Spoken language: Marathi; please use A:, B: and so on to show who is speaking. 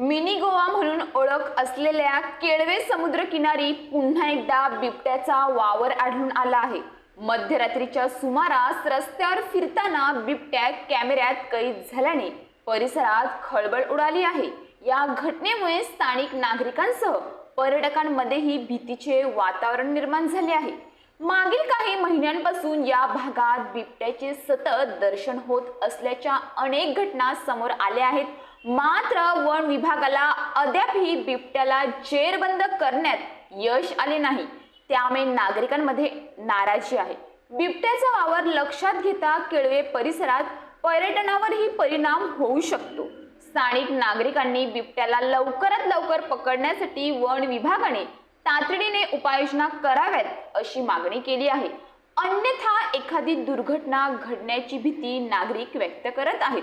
A: मिनी गोवा म्हणून ओळख असलेल्या केळवे समुद्रकिनारी पुन्हा एकदा बिबट्याचा वावर आढळून आला आहे. मध्यरात्रीच्या सुमारास रस्त्यावर फिरताना बिबट्या कॅमेऱ्यात कैद झाल्याने परिसरात खळबळ उडाली आहे. या घटनेमुळे स्थानिक नागरिकांसह पर्यटकांमध्येही भीतीचे वातावरण निर्माण झाले आहे. मागील काही महिन्यांपासून या भागात बिबट्याचे सतत दर्शन होत असल्याच्या अनेक घटना समोर आल्या आहेत. मात्र वन विभागाला अद्यापही बिबट्याला जेरबंद करण्यात यश आले नाही. त्यामुळे नागरिकांमध्ये नाराजी आहे. बिबट्याचा वावर लक्षात घेता केळवे परिसरात पर्यटनावरही परिणाम होऊ शकतो. स्थानिक नागरिकांनी बिबट्याला लवकरात लवकर पकडण्यासाठी वन विभागाने तातडीने उपाययोजना कराव्यात अशी मागणी केली आहे. अन्यथा एखादी दुर्घटना घडण्याची भीती नागरिक व्यक्त करत आहेत.